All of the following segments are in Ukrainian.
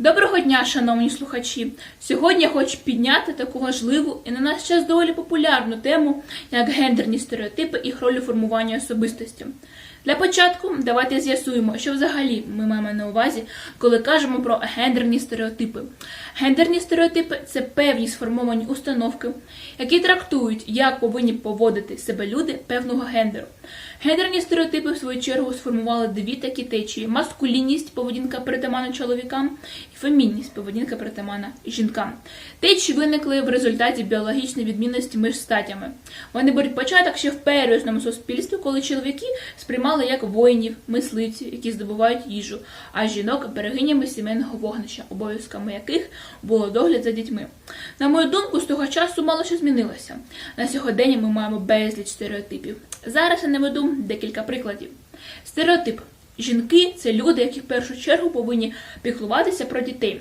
Доброго дня, шановні слухачі! Сьогодні я хочу підняти таку важливу і на наш час доволі популярну тему, як гендерні стереотипи і їх роль у формуванні особистості. Для початку давайте з'ясуємо, що взагалі ми маємо на увазі, коли кажемо про гендерні стереотипи. Гендерні стереотипи це певні сформовані установки, які трактують, як повинні поводити себе люди певного гендеру. Гендерні стереотипи, в свою чергу, сформували дві такі течії: маскулінність, поведінка притаманна чоловікам, і фемінність, поведінка притаманна жінкам. Течії виникли в результаті біологічної відмінності між статями. Вони беруть початок ще в первісному суспільстві, коли чоловіки сприймали як воїнів, мисливців, які здобувають їжу, а жінок берегинями сімейного вогнища, обов'язками яких було догляд за дітьми. На мою думку, з того часу мало що змінилося. На сьогодення ми маємо безліч стереотипів. Зараз я наведу декілька прикладів. Стереотип. Жінки це люди, які в першу чергу повинні піклуватися про дітей.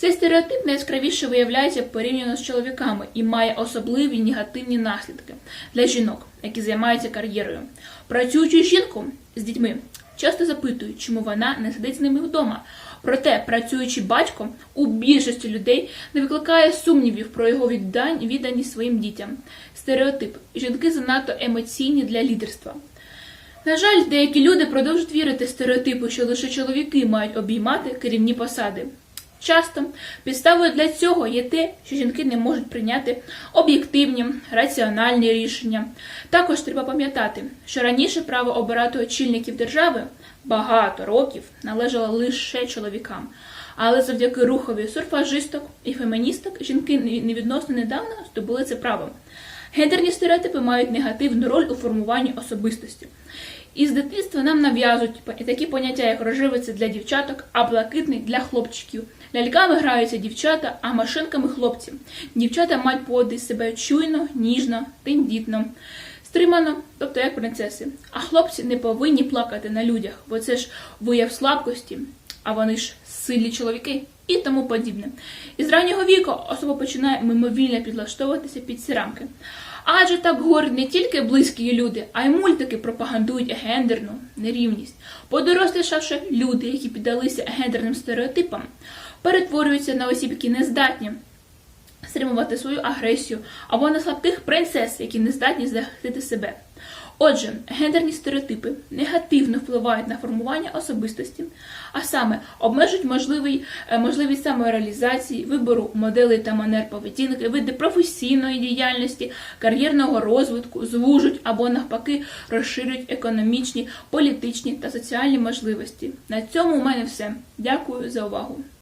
Цей стереотип найяскравіше виявляється порівняно з чоловіками і має особливі негативні наслідки для жінок, які займаються кар'єрою. Працюючу жінку з дітьми часто запитують, чому вона не сидить з ними вдома. Проте, працюючи батьком, у більшості людей не викликає сумнівів про його відданість своїм дітям. Стереотип жінки занадто емоційні для лідерства. На жаль, деякі люди продовжують вірити стереотипу, що лише чоловіки мають обіймати керівні посади. Часто підставою для цього є те, що жінки не можуть прийняти об'єктивні, раціональні рішення. Також треба пам'ятати, що раніше право обирати очільників держави багато років належало лише чоловікам. Але завдяки рухові сурфажисток і феміністок жінки невідносно недавно здобули це право. Гендерні стереотипи мають негативну роль у формуванні особистості. І з дитинства нам нав'язують такі поняття, як рожевиці для дівчаток, а блакитний для хлопчиків. Ляльками граються дівчата, а машинками хлопці. Дівчата мають поводити себе чуйно, ніжно, тендітно, стримано, тобто як принцеси. А хлопці не повинні плакати на людях, бо це ж вияв слабкості, а вони ж сильні чоловіки і тому подібне. І з раннього віку особа починає мимовільно підлаштовуватися під ці рамки. Адже так говорять не тільки близькі люди, а й мультики пропагандують гендерну нерівність. Подорослішавши люди, які піддалися гендерним стереотипам, перетворюються на осіб, які не здатні стримувати свою агресію, або на слабких принцес, які не здатні захистити себе. Отже, гендерні стереотипи негативно впливають на формування особистості, а саме обмежують можливий, е, можливість самореалізації, вибору моделей та манер поведінки, види професійної діяльності, кар'єрного розвитку, звужують або навпаки розширюють економічні, політичні та соціальні можливості. На цьому у мене все. Дякую за увагу.